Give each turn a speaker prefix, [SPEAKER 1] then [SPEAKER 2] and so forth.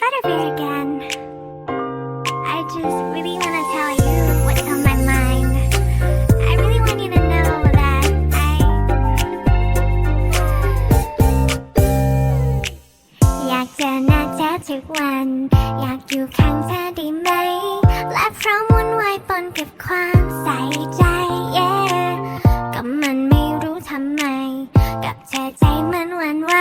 [SPEAKER 1] butterbeer again. I just really want to tell you what's on my mind. I really want you to know that I อยากเจอหน้าเจ๊ทุกวัน อยากอยู่ข้างเธอได้ไหม และพร้อมวุ่นวายปนกับความใส่ใจ yeah ก็มันไม่รู้ทำไม กับเธอใจมันหวั่นไหว